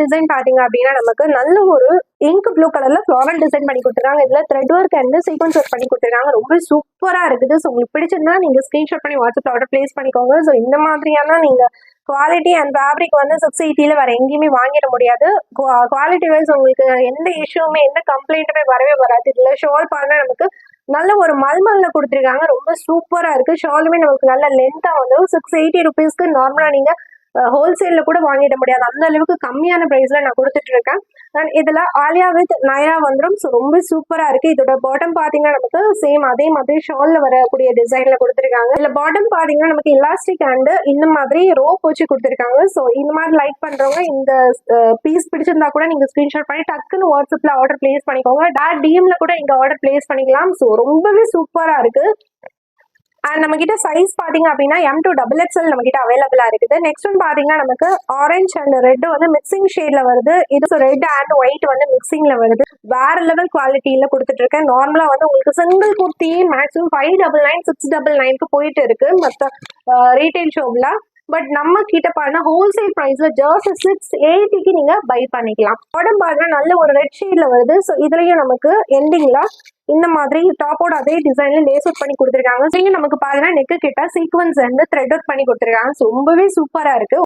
Design பாத்தீங்க அப்படின்னா நமக்கு நல்ல ஒரு இங்க் ப்ளூ கலர்ல ஃப்ளாரல் டிசைன் பண்ணி கொடுத்துருக்காங்க. இதுல thread work and sequence work பண்ணி கொடுத்துருக்காங்க. ரொம்ப சூப்பரா இருக்குது. ஸோ உங்களுக்கு பிடிச்சிருந்தா நீங்க ஸ்கிரீன்ஷாட் பண்ணி வாட்ஸ்அப் ஆர்டர் பிளேஸ் பண்ணிக்கோங்க. ஸோ இந்த மாதிரியான நீங்க குவாலிட்டி அண்ட் ஃபேப்ரிக் வந்து சிக்ஸ் எயிட்டியில் வேற எங்கேயுமே வாங்கிட முடியாது. குவாலிட்டி வைஸ் உங்களுக்கு எந்த இஷ்யூமே எந்த கம்ப்ளைண்ட்டுமே வரவே வராது. இதில் ஷால் பாருங்க நமக்கு நல்ல ஒரு மல்மல்ல கொடுத்துருக்காங்க. ரொம்ப சூப்பராக இருக்கு. ஷாலுமே நமக்கு நல்ல லென்த்தாக வந்து சிக்ஸ் எயிட்டி ருபீஸ்க்கு நார்மலாக நீங்கள் ஹோல்சேலில் கூட வாங்கிட முடியாது. அந்த அளவுக்கு கம்மியான ப்ரைஸில் நான் கொடுத்துட்டு இருக்கேன். அண்ட் இதில் ஆலியா வித் நயரா வந்துடும் ஸோ ரொம்ப சூப்பராக இருக்குது இதோட பாட்டம் பார்த்தீங்கன்னா நமக்கு சேம் அதே மாதிரி ஷாலில் வரக்கூடிய டிசைனில் கொடுத்துருக்காங்க. இதில் பாட்டம் பார்த்தீங்கன்னா நமக்கு இலாஸ்டிக் அண்டு இந்த மாதிரி ரோ போச்சு கொடுத்துருக்காங்க. ஸோ இந்த மாதிரி லைக் பண்ணுறவங்க இந்த பீஸ் பிடிச்சிருந்தா கூட நீங்கள் ஸ்க்ரீன்ஷாட் பண்ணி டக்குன்னு வாட்ஸ்அப்பில் ஆர்டர் பிளேஸ் பண்ணிக்கோங்க. டேட் டிஎம்ல கூட இங்கே ஆர்டர் பிளேஸ் பண்ணிக்கலாம். ஸோ ரொம்பவே சூப்பராக இருக்குது அண்ட் நம்ம கிட்ட சைஸ் பாத்தீங்க அப்படின்னா எம் டூ டபுள் எக்ஸ்எல் நம்ம கிட்ட அவைலபிளா இருக்குது. நெக்ஸ்ட் ஒன் பாத்தீங்கன்னா நமக்கு ஆரஞ்சு அண்ட் ரெட் வந்து மிக்சிங் ஷேட்ல வருது. இது ரெட் அண்ட் ஒயிட் வந்து மிக்சிங்ல வருது. வேற லெவல் குவாலிட்டியில கொடுத்துட்டு இருக்கேன் நார்மலா வந்து உங்களுக்கு single kurti maximum five double nine six double நைனுக்கு போயிட்டு இருக்கு. மற்ற ரீட்டைல் ஷோப்ல பட் நம்ம கிட்ட பாருங்க ஹோல்சேல் ப்ரைஸ்ல ஜர்சி சிக்ஸ் எயிட்டிக்கு நீங்க பை பண்ணிக்கலாம். உடம்பு பாருங்க நல்ல ஒரு ரெட் ஷேட்ல வருது. ஸோ இதுலயும் நமக்கு எண்டிங்ல இந்த மாதிரி டாப்போட அதே டிசைன்ல லேஸ் அவுட் பண்ணி கொடுத்துருக்காங்க. ஸோ நமக்கு பாருங்க நெக்கு கிட்ட சீக்வன்ஸ் வந்து த்ரெட் அவுட் பண்ணி கொடுத்துருக்காங்க. ஸோ ரொம்பவே சூப்பரா இருக்கு.